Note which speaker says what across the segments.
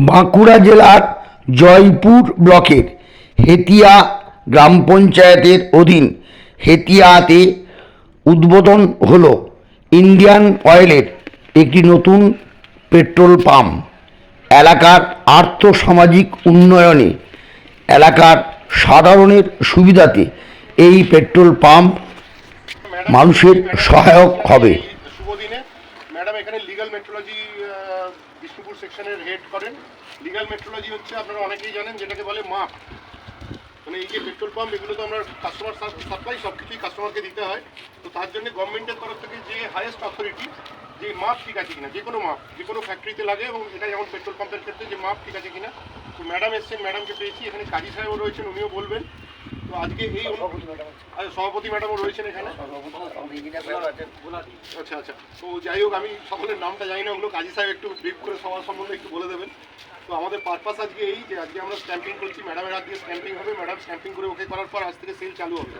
Speaker 1: বাঁকুড়া জেলার জয়পুর ব্লকের হেতিয়া গ্রাম পঞ্চায়েতের অধীন হেতিয়াতে উদ্বোধন হলো ইন্ডিয়ান অয়েলের একটি নতুন পেট্রোল পাম্প। এলাকার আর্থসামাজিক উন্নয়নে এলাকার সাধারণের সুবিধাতে এই পেট্রোল পাম্প মানুষের সহায়ক হবে
Speaker 2: শুভ দিনে ম্যাডাম এখানে লিগাল মেট্রোলজি বিষ্ণুপুর সেকশনের হেড করেন। লিগাল মেট্রোলজি হচ্ছে, আপনারা অনেকেই জানেন, যেটাকে বলে মাপ। মানে এই যে পেট্রোল পাম্প এগুলো তো আমরা কাস্টমার সাপ্লাই সব কিছুই কাস্টমারকে দিতে হয়। তো তার জন্য গভর্নমেন্টের তরফ থেকে যে হাইয়েস্ট অথরিটি যে মাপ ঠিক আছে কিনা যে কোনো মাপ যে কোনো ফ্যাক্টরিতে লাগে এবং এটা যেমন পেট্রোল পাম্পের ক্ষেত্রে যে মাপ ঠিক আছে কিনা। তো ম্যাডাম এসছেন ম্যাডামকে পেয়েছি। এখানে কাজী সাহেবও রয়েছেন, উনিও বলবেন। তো আজকে এই আচ্ছা, সভাপতি ম্যাডামও রয়েছেন এখানে। আচ্ছা আচ্ছা। তো যাই হোক আমি সকলের নামটা জানি না ওগুলো কাজী সাহেব একটু ব্রিফ করে সবার সম্বন্ধে একটু বলে দেবেন। তো আমাদের পারপাস আজকে এই যে আজকে আমরা স্ট্যাম্পিং করছি ম্যাডামের হাত দিয়ে স্ট্যাম্পিং হবে ম্যাডাম স্ট্যাম্পিং করে ওকে করার পর আজ থেকে সেল চালু হবে।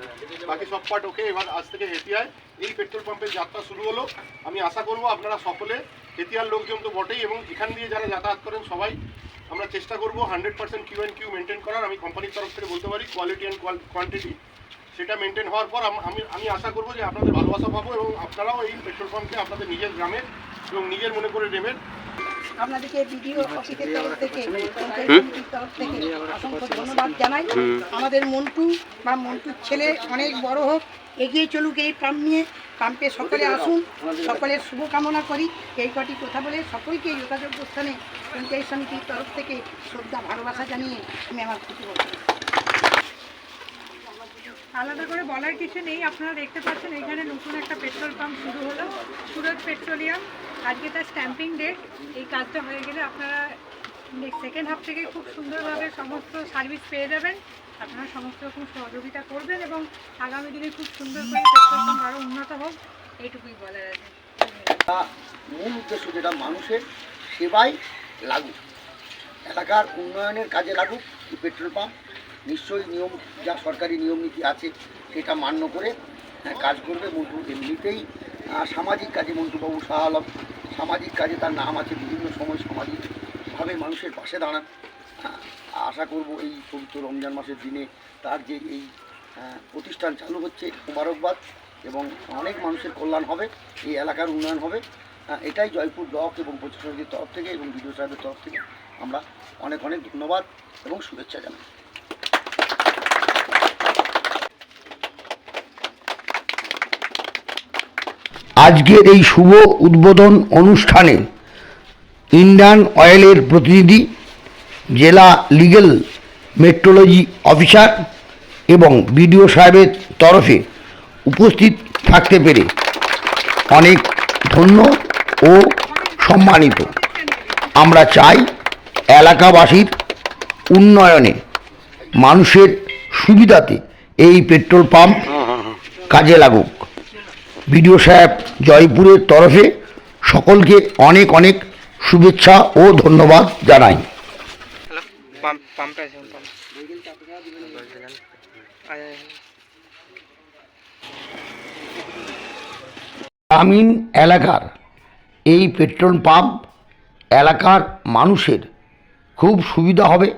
Speaker 2: বাকি সব পার্ট ওকে এবার আজ থেকে হেতিয়ায় এই পেট্রোল পাম্পের যাত্রা শুরু হলো। আমি আশা করব আপনারা সকলে খেতিয়ার লোকজন তো বটেই এবং এখান দিয়ে যারা যাতায়াত করেন সবাই আমরা চেষ্টা করব hundred percent Q and Q maintain করার। আমি কোম্পানির তরফ থেকে বলতে পারি কোয়ালিটি অ্যান্ড কোয়ান্টিটি সেটা মেনটেন হওয়ার পর আম- আমি আশা করব যে আপনাদের ভালোবাসা পাবো এবং আপনারাও এই পেট্রোল পাম্পকে আপনাদের নিজের গ্রামের এবং নিজের মনে করে নেবেন।
Speaker 3: আপনাদেরকে বিডিও অফিসের তরফ থেকে তরফ থেকে অসংখ্য ধন্যবাদ জানাই। আমাদের মন্টু বা মন্টুর ছেলে অনেক বড় হোক এগিয়ে চলুক এই পাম্প নিয়ে। পাম্পে সকলে আসুন সকলের শুভকামনা করি। এই কটি কথা বলে সকলকে যোগাযোগ স্থানে পঞ্চায়েত সমিতির তরফ থেকে শ্রদ্ধা ভালোবাসা জানিয়ে আমি আমার খুশি
Speaker 4: আলাদা করে বলার কিছু নেই। আপনারা দেখতে পাচ্ছেন এখানে নতুন একটা পেট্রোল পাম্প শুরু হলো, সুরত পেট্রোলিয়াম। আজকে তার স্ট্যাম্পিং ডেট এই কাজটা হয়ে গেলে আপনারা সেকেন্ড হাফ থেকে খুব সুন্দরভাবে সমস্ত সার্ভিস পেয়ে যাবেন। আপনারা সমস্ত রকম সহযোগিতা করবেন এবং আগামী দিনে খুব সুন্দর করে পেট্রোল পাম্প আরও উন্নত হোক, এইটুকুই বলার আছে।
Speaker 1: মূল উদ্দেশ্য যেটা, মানুষের সেবাই লাগুক। এলাকার উন্নয়নের কাজে লাগুক পেট্রোল পাম্প। নিশ্চয়ই নিয়ম যা সরকারি নিয়ম নীতি আছে সেটা মান্য করে হ্যাঁ, কাজ করবে মন্টু এমনিতেই। সামাজিক কাজে মন্টুবাবু শাহ আলম সামাজিক কাজে তার নাম আছে বিভিন্ন সময় সামাজিকভাবে মানুষের পাশে দাঁড়ান। আহ, আশা করব এই পবিত্র রমজান মাসের দিনে তার যে এই প্রতিষ্ঠান চালু হচ্ছে মোবারকবাদ এবং অনেক মানুষের কল্যাণ হবে এই এলাকার উন্নয়ন হবে। এটাই জয়পুর ব্লক এবং প্রশাসনের তরফ থেকে এবং বিডিও সাহেবের তরফ থেকে আমরা অনেক অনেক ধন্যবাদ এবং শুভেচ্ছা জানাই। আজকের এই শুভ উদ্বোধন অনুষ্ঠানে ইন্ডিয়ান অয়েলের প্রতিনিধি, জেলা লিগেল মেট্রোলজি অফিসার এবং বিডিও সাহেবের তরফে উপস্থিত থাকতে পেরে অনেক ধন্য ও সম্মানিত। আমরা চাই এলাকাবাসীর উন্নয়নে মানুষের সুবিধাতে এই পেট্রোল পাম্প কাজে লাগুক। বিডিও সাহেব জয়পুরের তরফে সকলকে অনেক অনেক শুভেচ্ছা ও ধন্যবাদ জানাই। গ্রামীণ এলাকার এই পেট্রোল পাম্প এলাকার মানুষের খুব সুবিধা হবে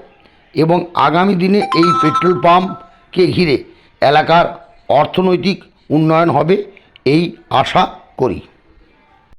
Speaker 1: এবং আগামী দিনে এই পেট্রোল পাম্পকে ঘিরে এলাকার অর্থনৈতিক উন্নয়ন হবে। এই আশা করি।